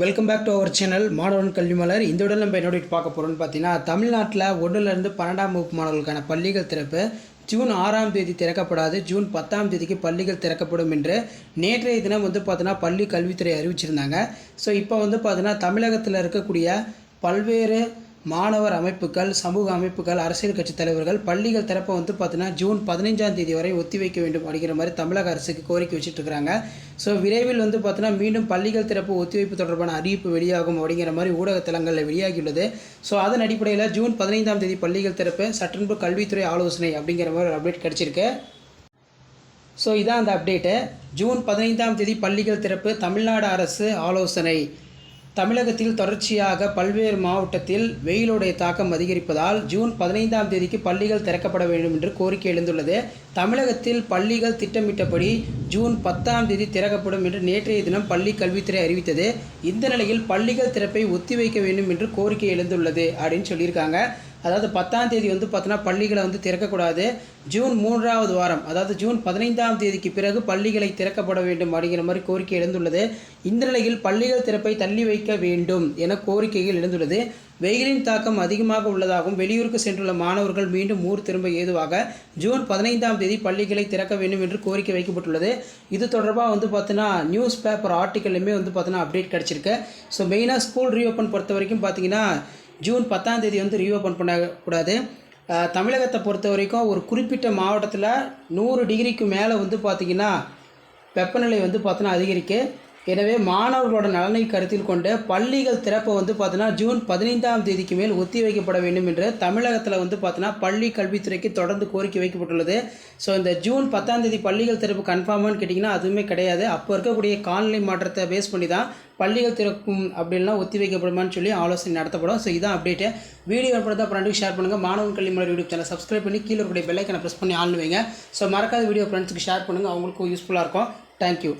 Welcome back to our channel மாணவன் கல்வி மலர். இந்த உடல் நம்ம என்னோட பார்க்க போகிறோம்னு பார்த்தீங்கன்னா தமிழ்நாட்டில் ஒன்றுலேருந்து பன்னெண்டாம் வகுப்பு மாணவர்களுக்கான பள்ளிகள் திறப்பு. ஜூன் ஆறாம் தேதி திறக்கப்படாது. ஜூன் பத்தாம் தேதிக்கு பள்ளிகள் திறக்கப்படும் என்று நேற்றைய தினம் வந்து பார்த்தீங்கன்னா பள்ளி கல்வித்துறை அறிவிச்சிருந்தாங்க. ஸோ இப்போ வந்து பார்த்தீங்கன்னா தமிழகத்தில் இருக்கக்கூடிய பல்வேறு மாணவர் அமைப்புகள் சமூக அமைப்புகள் அரசியல் கட்சி தலைவர்கள் பள்ளிகள் திறப்பை வந்து பார்த்தீங்கன்னா ஜூன் பதினைஞ்சாம் தேதி வரை ஒத்திவைக்க வேண்டும் அப்படிங்கிற மாதிரி தமிழக அரசுக்கு கோரிக்கை வச்சுட்டு இருக்காங்க ஸோ விரைவில் வந்து பார்த்தீங்கன்னா மீண்டும் பள்ளிகள் திறப்பு ஒத்திவைப்பு தொடர்பான அறிவிப்பு வெளியாகும் அப்படிங்கிற மாதிரி ஊடக தளங்களில் வெளியாகியுள்ளது. ஸோ அதன் அடிப்படையில் ஜூன் பதினைந்தாம் தேதி பள்ளிகள் திறப்பு சட்டன்பு கல்வித்துறை ஆலோசனை அப்படிங்கிற மாதிரி ஒரு அப்டேட் கிடச்சிருக்கு. ஸோ இதான் அந்த அப்டேட்டு ஜூன் பதினைந்தாம் தேதி பள்ளிகள் திறப்பு தமிழ்நாடு அரசு ஆலோசனை. தமிழகத்தில் தொடர்ச்சியாக பல்வேறு மாவட்டத்தில் வெயிலுடைய தாக்கம் அதிகரிப்பதால் ஜூன் பதினைந்தாம் தேதிக்கு பள்ளிகள் திறக்கப்பட வேண்டும் என்று கோரிக்கை எழுந்துள்ளது. தமிழகத்தில் பள்ளிகள் திட்டமிட்டபடி ஜூன் பத்தாம் தேதி திறக்கப்படும் என்று நேற்றைய தினம் பள்ளி கல்வித்துறை அறிவித்தது. இந்த நிலையில் பள்ளிகள் திறப்பை ஒத்திவைக்க வேண்டும் என்று கோரிக்கை எழுந்துள்ளது அப்படின்னு சொல்லியிருக்காங்க. அதாவது பத்தாம் தேதி வந்து பார்த்தோன்னா பள்ளிகளை வந்து திறக்கக்கூடாது. ஜூன் மூன்றாவது வாரம் அதாவது ஜூன் பதினைந்தாம் தேதிக்கு பிறகு பள்ளிகளை திறக்கப்பட வேண்டும் அப்படிங்கிற மாதிரி கோரிக்கை எழுந்துள்ளது. இந்த நிலையில் பள்ளிகள் திறப்பை தள்ளி வைக்க வேண்டும் என கோரிக்கைகள் எழுந்துள்ளது. வெயிலின் தாக்கம் அதிகமாக உள்ளதாகவும் வெளியூருக்கு சென்றுள்ள மாணவர்கள் மீண்டும் ஊர் திரும்ப ஏதுவாக ஜூன் பதினைந்தாம் தேதி பள்ளிகளை திறக்க வேண்டும் என்று கோரிக்கை வைக்கப்பட்டுள்ளது. இது தொடர்பாக வந்து பார்த்தீங்கன்னா நியூஸ் பேப்பர் ஆர்டிக்கல்லுமே வந்து பார்த்தீங்கன்னா அப்டேட் கிடச்சிருக்கு. ஸோ மெயினாக ஸ்கூல் ரீஓப்பன் பொறுத்த வரைக்கும் பார்த்தீங்கன்னா ஜூன் பத்தாம் தேதி வந்து ரீஓப்பன் பண்ணக்கூடாது. தமிழகத்தை பொறுத்த வரைக்கும் ஒரு குறிப்பிட்ட மாவட்டத்தில் நூறு டிகிரிக்கு மேலே வந்து பார்த்திங்கன்னா வெப்பநிலை வந்து பார்த்தோன்னா அதிகரிக்கு. எனவே மாணவர்களோட நலனை கருத்தில் கொண்டு பள்ளிகள் திறப்பை வந்து பார்த்தோன்னா ஜூன் பதினைந்தாம் தேதிக்கு மேல் ஒத்தி வைக்கப்பட வேண்டும் என்று தமிழகத்தில் வந்து பார்த்தோன்னா பள்ளி கல்வித்துறைக்கு தொடர்ந்து கோரிக்கை வைக்கப்பட்டுள்ளது. ஸோ இந்த ஜூன் பத்தாம் தேதி பள்ளிகள் திறப்பு கன்ஃபார்மான்னு கேட்டிங்கன்னா அதுவுமே கிடையாது. அப்போ இருக்கக்கூடிய காலநிலை மாற்றத்தை பேஸ் பண்ணி தான் பள்ளிகள் திறக்கும் அப்படின்லாம் ஒத்தி வைக்கப்படுமான்னு சொல்லி ஆலோசனை நடத்தப்படும். ஸோ இதான் அப்டேட்டு வீடியோ ஏற்படுத்தா ஃப்ரெண்டுக்கு ஷேர் பண்ணுங்கள் மாணவன் கல்வி மலர் யூடியூப் சேனல் சப்ஸ்கிரைப் பண்ணி கீழே இருக்கக்கூடிய பெல்லைக்கனை ப்ரெஸ் பண்ணி ஆன் வைங்க. ஸோ மறக்காத வீடியோ ஃப்ரெண்ட்ஸுக்கு ஷேர் பண்ணுங்கள் அவங்களுக்கும் யூஸ்ஃபுல்லாக இருக்கும். தேங்க்யூ